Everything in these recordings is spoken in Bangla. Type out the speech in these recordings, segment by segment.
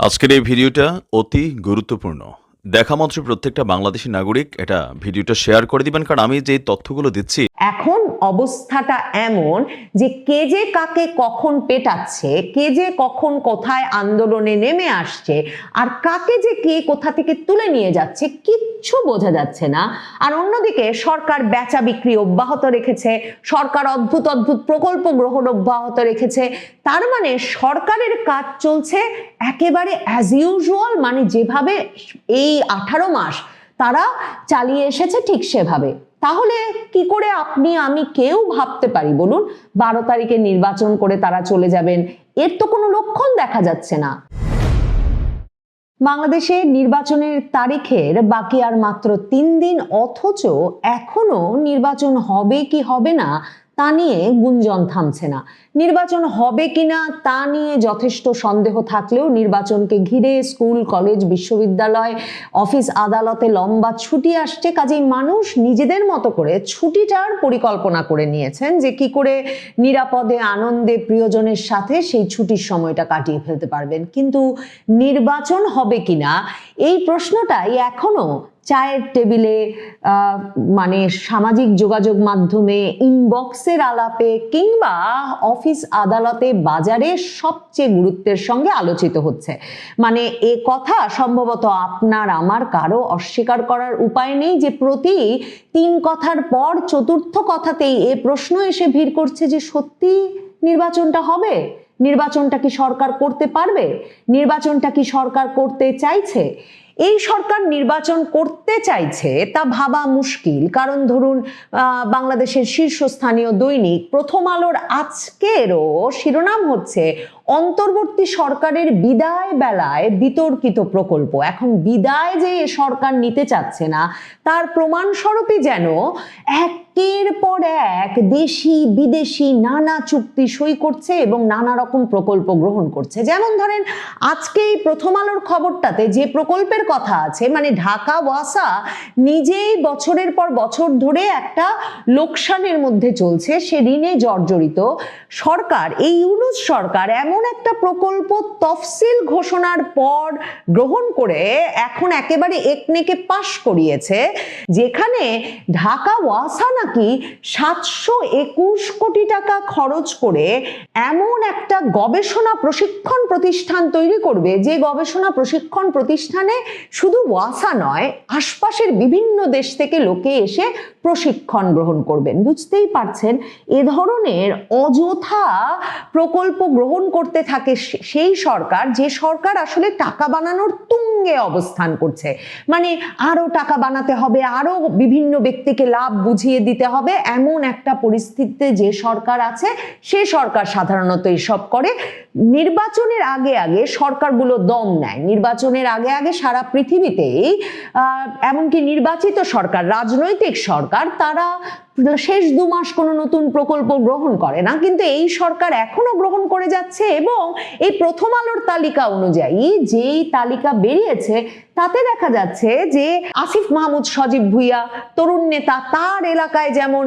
আজকের এই ভিডিওটা অতি গুরুত্বপূর্ণ। দেখা মাত্র প্রত্যেকটা বাংলাদেশি নাগরিক এটা ভিডিওটা শেয়ার করে দিবেন, কারণ আমি যে তথ্যগুলো দিচ্ছি এখন অবস্থাটা এমন যে কে যে কাকে কখন পেটাচ্ছে, কে যে কখন কোথায় আন্দোলনে নেমে আসছে, আর কাকে যে কে কোথা থেকে তুলে নিয়ে যাচ্ছে, কিচ্ছু বোঝা যাচ্ছে না। আর অন্যদিকে সরকার বেচা বিক্রি অব্যাহত রেখেছে, সরকার অদ্ভুত অদ্ভুত প্রকল্প গ্রহণ অব্যাহত রেখেছে, তার মানে সরকারের কাজ চলছে একেবারে অ্যাজ ইউজুয়াল মানে যেভাবে এই আঠারো মাস তারা চালিয়ে এসেছে ঠিক সেভাবে। তাহলে কি করে আপনি, আমি কেউ ভাবতে পারি? বলুন, বারো তারিখে নির্বাচন করে তারা চলে যাবেন, এর তো কোনো লক্ষণ দেখা যাচ্ছে না। বাংলাদেশে নির্বাচনের তারিখের বাকি আর মাত্র তিন দিন, অথচ এখনও নির্বাচন হবে কি হবে না তা নিয়ে গুঞ্জন থামছে না। নির্বাচন হবে কিনা তা নিয়ে যথেষ্ট সন্দেহ থাকলেও নির্বাচনকে ঘিরে স্কুল, কলেজ, বিশ্ববিদ্যালয়, অফিস আদালতে লম্বা ছুটি আসছে। কাজেই মানুষ নিজেদের মতো করে ছুটিটার পরিকল্পনা করে নিয়েছেন যে কি করে নিরাপদে, আনন্দে প্রিয়জনের সাথে সেই ছুটির সময়টা কাটিয়ে ফেলতে পারবেন। কিন্তু নির্বাচন হবে কিনা এই প্রশ্নটাই এখনও চায়ের টেবিলে মানে সামাজিক যোগাযোগ মাধ্যমে ইনবক্সের আলাপে কিংবা অফিস আদালতে বাজারে সবচেয়ে গুরুত্বের সঙ্গে আলোচিত হচ্ছে। মানে এ কথা সম্ভবত আপনার, আমার কারও অস্বীকার করার উপায় নেই যে প্রতি তিন কথার পর চতুর্থ কথাতেই এ প্রশ্ন এসে ভিড় করছে যে সত্যি নির্বাচনটা হবে? নির্বাচনটা কি সরকার করতে পারবে? নির্বাচনটা কি সরকার করতে চাইছে? এই সরকার নির্বাচন করতে চাইছে তা ভাবা মুশকিল। কারণ ধরুন বাংলাদেশের শীর্ষস্থানীয় দৈনিক প্রথম আলোর আজকেরও শিরোনাম হচ্ছে অন্তর্বর্তী সরকারের বিদায় বেলায় বিতর্কিত প্রকল্প। এখন বিদায় যে সরকার নিতে চাচ্ছে না, তার প্রমাণস্বরূপই যেন একের পর এক দেশি, বিদেশি নানা চুক্তি সই করছে এবং নানা রকম প্রকল্প গ্রহণ করছে। যেমন ধরেন আজকে এই প্রথম আলোর খবরটাতে যে প্রকল্পের কথা আছে মানে ঢাকা, ওয়াসা নিজেই বছরের পর বছর ধরে একটা লোকসানের মধ্যে চলছে, সে ঋণে জর্জরিত। সরকার, এই ইউনুস সরকার এমন একটা প্রকল্প তফসিল ঘোষণার পর গ্রহণ করে এখন একেবারে একনেকে পাশ করিয়েছে, যেখানে ঢাকা ওয়াসা নাকি সাতশো একুশ কোটি টাকা খরচ করে এমন একটা গবেষণা প্রশিক্ষণ প্রতিষ্ঠান তৈরি করবে। যে গবেষণা প্রশিক্ষণ প্রতিষ্ঠানে শুধু ওয়াসা নয়, আশপাশের বিভিন্ন দেশ থেকে লোকে এসে প্রশিক্ষণ গ্রহণ করবেন। বুঝতেই পারছেন? এ ধরনের অযথা প্রকল্প গ্রহণ করতে থাকে সেই সরকার, যে সরকার আসলে টাকা বানানোর তুঙ্গে অবস্থান করছে। মানে আরও টাকা বানাতে হবে, আরও বিভিন্ন ব্যক্তিকে লাভ বুঝিয়ে দিতে হবে, এমন একটা পরিস্থিতিতে যে সরকার আছে, সে সরকার সাধারণত এসব করে। নির্বাচনের আগে আগে সরকারগুলো দম নেয়। নির্বাচনের আগে আগে সারা পৃথিবীতেই এমনকি নির্বাচিত সরকার, রাজনৈতিক সরকার তারা শেষ দু মাস কোনো নতুন প্রকল্প গ্রহণ করে না, কিন্তু এই সরকার এখনও গ্রহণ করে যাচ্ছে এবং এই প্রথম আলোর তালিকা অনুযায়ী যেই তালিকা বেরিয়েছে, তাতে দেখা যাচ্ছে যে আসিফ মাহমুদ, সজীব ভুইয়া, তরুণ নেতা তার এলাকায় যেমন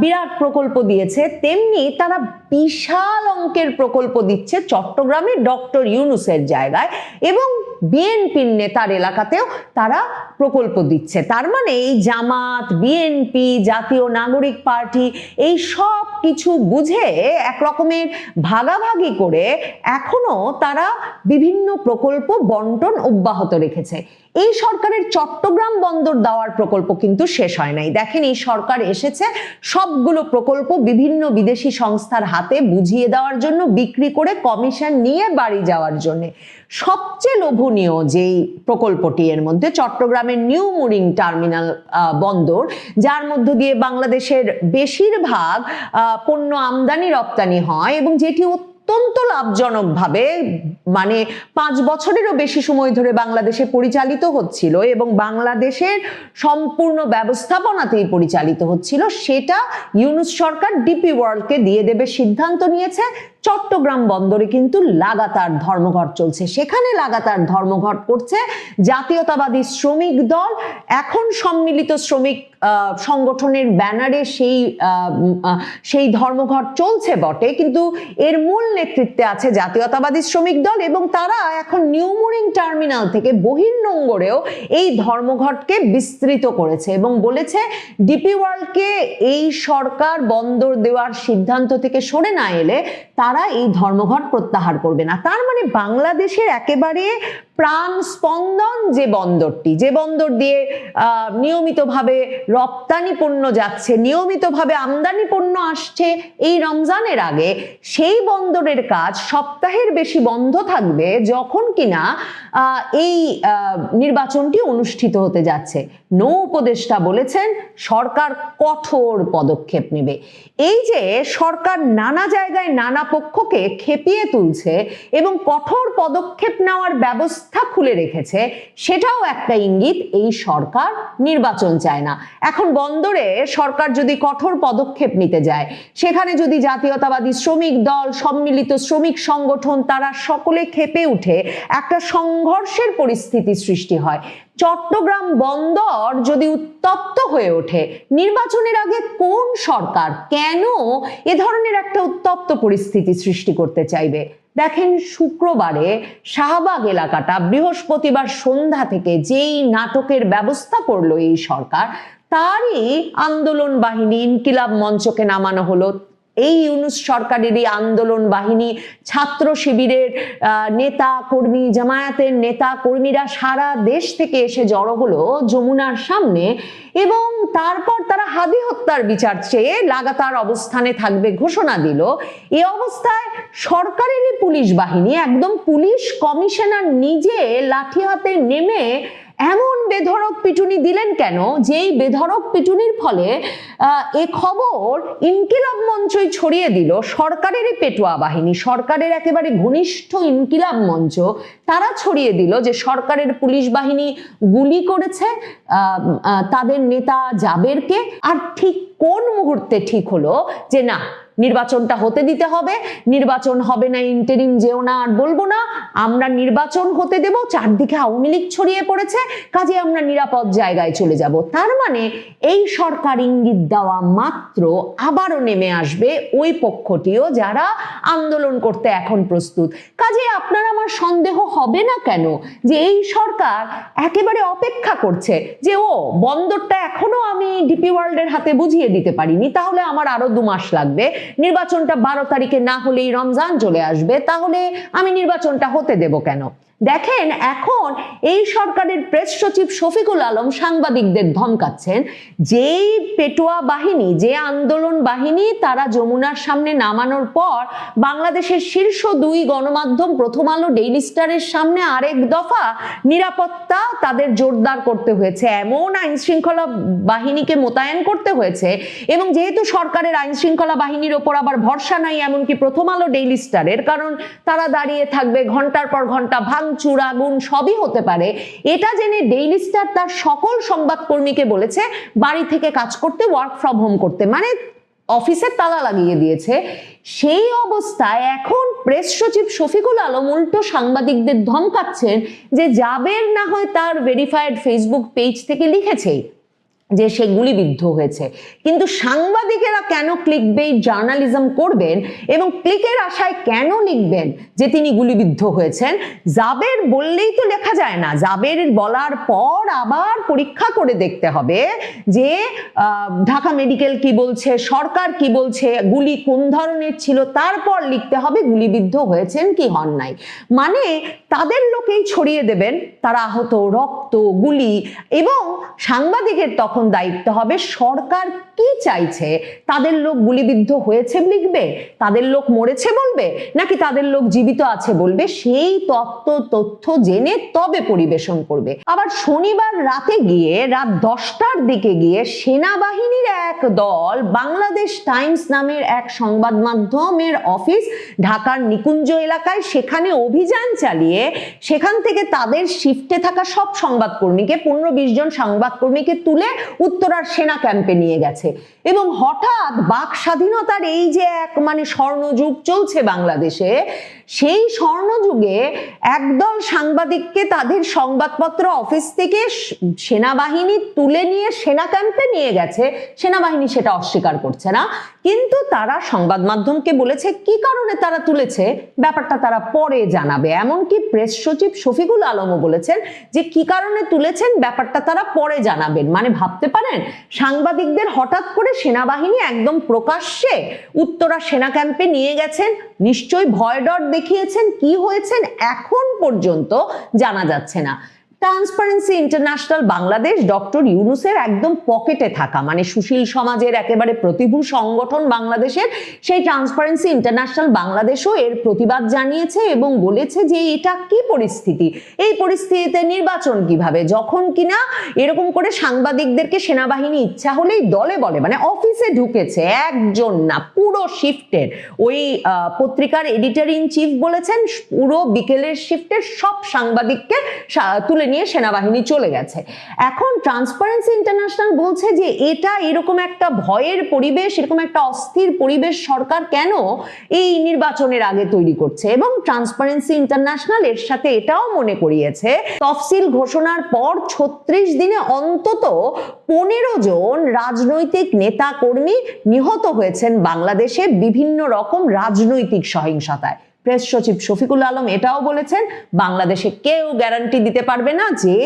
বিরাট প্রকল্প দিয়েছে, তেমনি তারা বিশাল অঙ্কের প্রকল্প দিচ্ছে চট্টগ্রামে ডক্টর ইউনুসের জায়গায় এবং বিএনপির নেতার এলাকাতেও তারা প্রকল্প দিচ্ছে। তার মানে এই জামাত, বিএনপি জাতীয় নাগরিক পার্টি এই সব কিছু বুঝে এক রকমের ভাগাভাগি করে এখনও তারা বিভিন্ন প্রকল্প বন্টন অব্যাহত রেখেছে। এই সরকারের চট্টগ্রাম বন্দর দেওয়ার প্রকল্প কিন্তু শেষ হয় নাই। দেখেন, এই সরকার এসেছে, সবগুলো প্রকল্প বিভিন্ন বিদেশি সংস্থার হাতে বুঝিয়ে দেওয়ার জন্য, বিক্রি করে কমিশন নিয়ে বাড়ি যাওয়ার জন্য। সবচেয়ে লোভনীয় যেই প্রকল্পটি, এর মধ্যে চট্টগ্রামের নিউ মুরিং টার্মিনাল বন্দর, যার মধ্য দিয়ে বাংলাদেশের বেশিরভাগ পণ্য আমদানি রপ্তানি হয় এবং যেটি অত্যন্ত লাভজনকভাবে মানে পাঁচ বছরেরও বেশি সময় ধরে বাংলাদেশে পরিচালিত হচ্ছিল এবং বাংলাদেশের সম্পূর্ণ ব্যবস্থাপনাতেই পরিচালিত হচ্ছিল, সেটা ইউনুস সরকার ডিপি ওয়ার্ল্ডকে দিয়ে দেবে সিদ্ধান্ত নিয়েছে। চট্টগ্রাম বন্দরে কিন্তু লাগাতার ধর্মঘট চলছে। সেখানে লাগাতার ধর্মঘট করছে জাতীয়তাবাদী শ্রমিক দল। এখন সম্মিলিত শ্রমিক সংগঠনের ব্যানারে সেই সেই ধর্মঘট চলছে বটে। কিন্তু এর মূল নেতৃত্বে আছে জাতীয়তাবাদী শ্রমিক দল এবং তারা এখন নিউমোরিং টার্মিনাল থেকে বহির্নোঙ্গরেও এই ধর্মঘটকে বিস্তৃত করেছে এবং বলেছে, ডিপি ওয়ার্ল্ডকে এই সরকার বন্দর দেওয়ার সিদ্ধান্ত থেকে সরে না এলে তারা এই ধর্মঘট প্রত্যাহার করবে না। তার মানে বাংলাদেশের একেবারে প্রাণ স্পন্দন যে বন্দরটি, যে বন্দর দিয়ে নিয়মিতভাবে রপ্তানি পণ্য যাচ্ছে, নিয়মিতভাবে আমদানি পণ্য আসছে, এই রমজানের আগে সেই বন্দরের কাজ সপ্তাহের বেশি বন্ধ থাকবে যখন কিনা এই নির্বাচনটি অনুষ্ঠিত হতে যাচ্ছে। নৌ উপদেষ্টা বলেছেন, সরকার কঠোর পদক্ষেপ নেবে। এই যে সরকার নানা জায়গায় নানা পক্ষকে খেপিয়ে তুলছে এবং কঠোর পদক্ষেপ নেওয়ার ব্যবস্থা খুলে রেখেছে, সেটাও একটা ইঙ্গিত, এই সরকার নির্বাচন চায় না। এখন বন্দরে সরকার যদি কঠোর পদক্ষেপ নিতে যায়, সেখানে যদি জাতীয়তাবাদী শ্রমিক দল, সম্মিলিত শ্রমিক সংগঠন, তারা সকলে খেপে উঠে একটা সংঘর্ষের পরিস্থিতি সৃষ্টি হয়। চট্টগ্রাম বন্দর যদি উত্তপ্ত হয়ে ওঠে, নির্বাচনের আগে কোন সরকার কেন এ ধরনের একটা উত্তপ্ত পরিস্থিতি সৃষ্টি করতে চাইবে? দেখেন শুক্রবারে শাহবাগ এলাকাটা বৃহস্পতিবার সন্ধ্যা থেকে যেই নাটকের ব্যবস্থা করল এই সরকার, তারই আন্দোলন বাহিনী, ইনকিলাব মঞ্চকে নামানো হলো। এই ইউনুস সরকারেরই আন্দোলন বাহিনী, ছাত্র শিবিরের নেতা কর্মী, জামায়াতের নেতা কর্মীরা সারা দেশ থেকে এসে জড়ো হলো যমুনার সামনে এবং তারপর তারা হাদি হত্যার বিচার চেয়ে লাগাতার অবস্থানে থাকবে ঘোষণা দিল। এ অবস্থায় সরকারেরই পুলিশ বাহিনী একদম পুলিশ কমিশনার নিজে লাঠি হাতে নেমে এমন বেধড়ক পিটুনি দিলেন কেন? যেই বেধড়ক পিটুনির ফলে এ খবর ইনকিলাব মঞ্চই ছড়িয়ে দিল। সরকারেরই পেটুয়া বাহিনী, সরকারের একেবারে ঘনিষ্ঠ ইনকিলাব মঞ্চ, তারা ছড়িয়ে দিল যে সরকারের পুলিশ বাহিনী গুলি করেছে তাদের নেতা জাবেরকে। আর ঠিক কোন মুহূর্তে ঠিক হলো যে না নির্বাচনটা হতে দিতে হবে। নির্বাচন হবে না ইন্টারিম যেও না আর বলব না। আমরা নির্বাচন হতে দেব, চারদিকে আওয়ামী লীগ ছড়িয়ে পড়েছে, কাজে আমরা নিরাপদ জায়গায় চলে যাব। তার মানে এই সরকার ইঙ্গিত দেওয়া মাত্র আবারও নেমে আসবে ওই পক্ষটিও যারা আন্দোলন করতে এখন প্রস্তুত। কাজে আপনার আমার সন্দেহ হবে না কেন? যে এই সরকার একেবারে অপেক্ষা করছে যে, ও, বন্দরটা এখনও আমি ডিপি ওয়ার্ল্ডের হাতে বুঝিয়ে দিতে পারিনি, তাহলে আমার আরও দু মাস লাগবে। নির্বাচনটা বারো তারিখে না হলেই রমজান চলে আসবে, তাহলে আমি নির্বাচনটা হতে দেব কেন? দেখেন, এখন এই সরকারের প্রেস সচিব শফিকুল আলম সাংবাদিকদের ধমকাচ্ছেন, যেই পেটোয়া বাহিনী, যে আন্দোলন বাহিনী তারা যমুনার সামনে নামানোর পর বাংলাদেশের শীর্ষ দুই গণমাধ্যম, প্রথম আলো ডেইলি স্টারের সামনে আরেক দফা নিরাপত্তা তাদের জোরদার করতে হয়েছে। এমন আইন শৃঙ্খলা বাহিনীকে মোতায়েন করতে হয়েছে এবং যেহেতু সরকারের আইন শৃঙ্খলা বাহিনীর ওপর আবার ভরসা নাই, এমনকি প্রথম আলো ডেইলি স্টারের কারণ তারা দাঁড়িয়ে থাকবে ঘণ্টার পর ঘণ্টা ভাঙচুর আগুন সবই হতে পারে। এটা জেনে ডেইলি স্টার তার সকল সংবাদকর্মীকে বলেছে, বাড়ি থেকে কাজ করতে ওয়ার্ক ফ্রম হোম করতে। মানে অফিসের তালা লাগিয়ে দিয়েছে। সেই অবস্থায় এখন প্রেস সচিব শফিকুল আলম উল্টো সাংবাদিকদের ধমকাচ্ছেন যে যাবের না হয় তার ভেরিফাইড ফেসবুক পেজ থেকে লিখেছেই। যে সে গুলিবিদ্ধ হয়েছে। কিন্তু সাংবাদিকেরা কেন ক্লিক বেইট জার্নালিজম করবেন এবং ক্লিকের আশায় কেন লিখবেন যে তিনি গুলিবিদ্ধ হয়েছেন? জাবের বললেই তো লেখা যায় না। জাবের বলার পর আবার পরীক্ষা করে দেখতে হবে যে ঢাকা মেডিকেল কি বলছে, সরকার কি বলছে, গুলি কোন ধরনের ছিল, তারপর লিখতে হবে গুলিবিদ্ধ হয়েছেন কি হন নাই। মানে তাদের লোকেই ছড়িয়ে দেবেন, তারা আহত, রক্ত, গুলি এবং সাংবাদিকের তখন দায়িত্ব হবে সরকার কি চাইছে? তাদের লোক গুলিবিদ্ধ হয়েছে লিখবে? তাদের লোক মরেছে বলবে? নাকি তাদের লোক জীবিত আছে বলবে? সেই তত্ত্ব তথ্য জেনে তবে পরিবেশন করবে। আবার শনিবার রাতে গিয়ে, রাত দশটার দিকে গিয়ে সেনাবাহিনীর এক দল বাংলাদেশ টাইমস নামের এক সংবাদ মাধ্যমের অফিস ঢাকার নিকুঞ্জ এলাকায় সেখানে অভিযান চালিয়ে সেখান থেকে তাদের শিফটে থাকা সব সংবাদকর্মীকে, পনেরো বিশ জন সংবাদকর্মীকে তুলে উত্তরার সেনা ক্যাম্পে নিয়ে গেছে। গেছে এবং হঠাৎ বাক স্বাধীনতার এই যে এক মানে স্বর্ণযুগ চলছে বাংলাদেশে সেই স্বর্ণযুগে একদল সাংবাদিককে তাদের সংবাদপত্র অফিস থেকে সেনাবাহিনী তুলে নিয়ে সেনা ক্যাম্পে নিয়ে গেছে। সেনাবাহিনী সেটা অস্বীকার করছে না। কিন্তু তারা সংবাদ মাধ্যমকে বলেছে, কি কারণে তারা তুলেছে? ব্যাপারটা তারা পরে জানাবে। এমনকি প্রেস সচিব শফিকুল আলমও বলেছেন যে, কি কারণে তুলেছেন? ব্যাপারটা তারা পরে জানাবেন। মানে ভাবতে পারেন, সাংবাদিকদের হঠাৎ করে সেনাবাহিনী একদম প্রকাশ্যে উত্তরা সেনা ক্যাম্পে নিয়ে গেছেন। নিশ্চয়ই ভয় ডর দেখিয়েছেন কি হয়েছেন এখন পর্যন্ত জানা যাচ্ছে না। ট্রান্সপারেন্সি ইন্টারন্যাশনাল বাংলাদেশ ডক্টর ইউনুসের একদম পকেটে থাকা মানে সুশীল সমাজের একেবারে প্রতিভূ সংগঠন বাংলাদেশের, সেই ট্রান্সপারেন্সি ইন্টারন্যাশনাল বাংলাদেশও এর প্রতিবাদ জানিয়েছে এবং বলেছে যে এটা কি পরিস্থিতি? এই পরিস্থিতিতে নির্বাচন কীভাবে? যখন কিনা এরকম করে সাংবাদিকদেরকে সেনাবাহিনী ইচ্ছা হলেই দলে বলে মানে অফিসে ঢুকেছে একজন না, পুরো শিফটের। ওই পত্রিকার এডিটর ইন চিফ বলেছেন, পুরো বিকেলের শিফটের সব সাংবাদিককে তুলে নিয়ে সেনাবাহিনী চলে গেছে। এখন ট্রান্সপারেন্সি ইন্টারন্যাশনাল বলছে যে এটা এরকম একটা ভয়ের পরিবেশ, এরকম একটা অস্থির পরিবেশ সরকার কেন এই নির্বাচনের আগে তৈরি করছে? এবং ট্রান্সপারেন্সি ইন্টারন্যাশনাল এর সাথে এটাও মনে করিয়েছে, তফসিল ঘোষণার পর ছত্রিশ দিনে অন্তত পনেরো জন রাজনৈতিক নেতা কর্মী নিহত হয়েছেন বাংলাদেশে বিভিন্ন রকম রাজনৈতিক সহিংসতায়। প্রেস সচিব শফিকুল আলম এটাও বলেছেন, বাংলাদেশে কেউ গ্যারান্টি দিতে পারবে না যে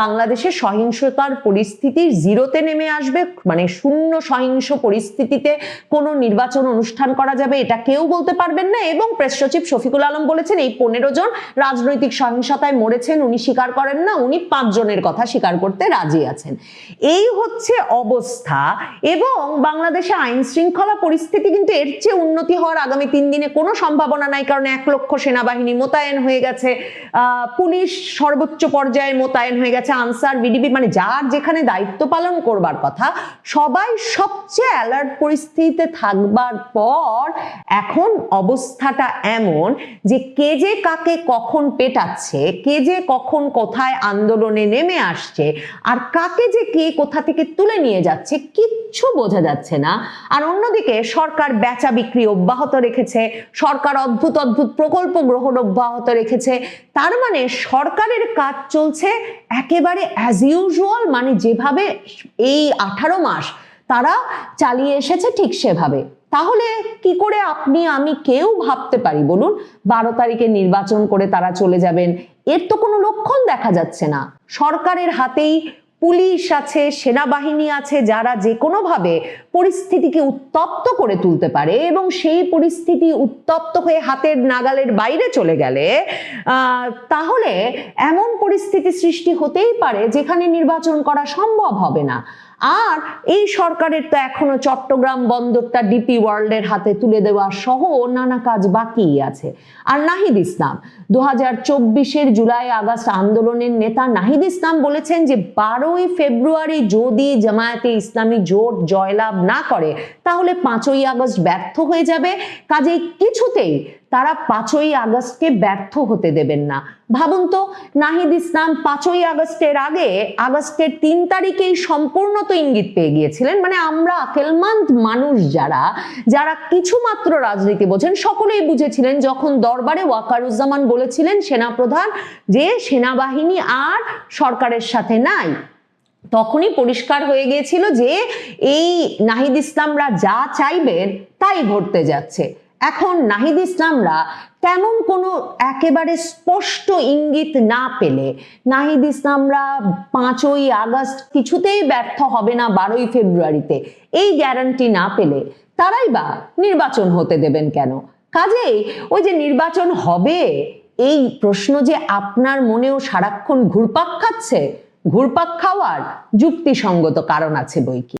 বাংলাদেশে সহিংসতার পরিস্থিতি জিরোতে নেমে আসবে মানে শূন্য সহিংস পরিস্থিতিতে কোনো নির্বাচন অনুষ্ঠান করা যাবে, এটা কেউ বলতে পারবেন না। এবং প্রেস সচিব শফিকুল আলম বলেছেন, এই পনেরো জন রাজনৈতিক সহিংসতায় মরেছেন, উনি স্বীকার করেন না, উনি পাঁচ জনের কথা স্বীকার করতে রাজি আছেন। এই হচ্ছে অবস্থা, এবং বাংলাদেশে আইন শৃঙ্খলা পরিস্থিতি কিন্তু এর চেয়ে উন্নতি হওয়ার আগামী তিন দিনে কোনো সম্ভাবনা নাই, কারণ এক লক্ষ সেনাবাহিনী মোতায়েন হয়ে গেছে। পুলিশ সর্বোচ্চ পর্যায়ে মোতায়েন হয়ে গেছে আনসার, বিডিবি মানে যার যেখানে দায়িত্ব পালন করবার কথা, সবাই সবচেয়ে অ্যালার্ট পরিস্থিতিতে থাকবার পর এখন অবস্থাটা এমন যে কে যে কাকে কখন পেটাচ্ছে, কে যে কখন কোথায় আন্দোলনে নেমে আসছে, আর কাকে যে কে কোথা থেকে তুলে নিয়ে যাচ্ছে কিচ্ছু বোঝা যাচ্ছে না। আর অন্যদিকে সরকার বেচা বিক্রি অব্যাহত রেখেছে, সরকার অদ্ভুত অদ্ভুত প্রকল্প গ্রহণ অব্যাহত রেখেছে। তার মানে সরকারের কাজ চলছে একেবারে অ্যাজ ইউজুয়াল মানে যেভাবে এই আঠারো মাস তারা চালিয়ে এসেছে ঠিক সেভাবে। তাহলে কি করে আপনি, আমি কেউ ভাবতে পারি? বলুন, বারো তারিখে নির্বাচন করে তারা চলে যাবেন। এর তো কোনো লক্ষণ দেখা যাচ্ছে না। সরকারের হাতেই পুলিশ আছে, সেনাবাহিনী আছে, যারা যে কোনোভাবে পরিস্থিতিকে উত্তপ্ত করে তুলতে পারে এবং সেই পরিস্থিতি উত্তপ্ত হয়ে হাতের নাগালের বাইরে চলে গেলে তাহলে এমন পরিস্থিতি সৃষ্টি হতেই পারে যেখানে নির্বাচন করা সম্ভব হবে না। আর এই সরকারের তো এখনও চট্টগ্রাম বন্দরটা ডিপি ওয়ার্ল্ডের হাতে তুলে দেওয়া সহ নানা কাজ বাকি আছে। আর নাহিদ ইসলাম দু হাজার চব্বিশের জুলাই আগস্ট আন্দোলনের নেতা নাহিদ ইসলাম বলেছেন যে, বারোই ফেব্রুয়ারি যদি জামায়াতে ইসলামী জোট জয়লাভ না করে, তাহলে পাঁচই আগস্ট ব্যর্থ হয়ে যাবে। কাজেই কিছুতেই তারা পাঁচই আগস্টকে ব্যর্থ হতে দেবেন না। ভাবুন তো, নাহিদ ইসলাম পাঁচই আগস্টের আগে আগস্টের তিন তারিখেই সম্পূর্ণ তো ইঙ্গিত পেয়ে গিয়েছিলেন। মানে আমরা আকেলমান্ত মানুষ যারা যারা কিছুমাত্র রাজনীতি বোঝেন, সকলেই বুঝেছিলেন যখন দরবারে ওয়াকারুজ্জামান বলেছিলেন সেনাপ্রধান যে সেনাবাহিনী আর সরকারের সাথে নাই। তখনই পরিষ্কার হয়ে গিয়েছিল যে এই নাহিদ ইসলামরা যা চাইবেন তাই ঘটতে যাচ্ছে। এখন নাহিদ ইসলামরা তেমন কোনো একেবারে স্পষ্ট ইঙ্গিত না পেলে নাহিদ ইসলামরা পাঁচই আগস্ট কিছুতেই ব্যর্থ হবে না বারোই ফেব্রুয়ারিতে। এই গ্যারান্টি না পেলে তারাই বা নির্বাচন হতে দেবেন কেন? কাজেই ওই যে নির্বাচন হবে, এই প্রশ্ন যে আপনার মনেও সারাক্ষণ ঘুরপাক খাচ্ছে, ঘুরপাক খাওয়ার যুক্তিসঙ্গত কারণ আছে বই কি?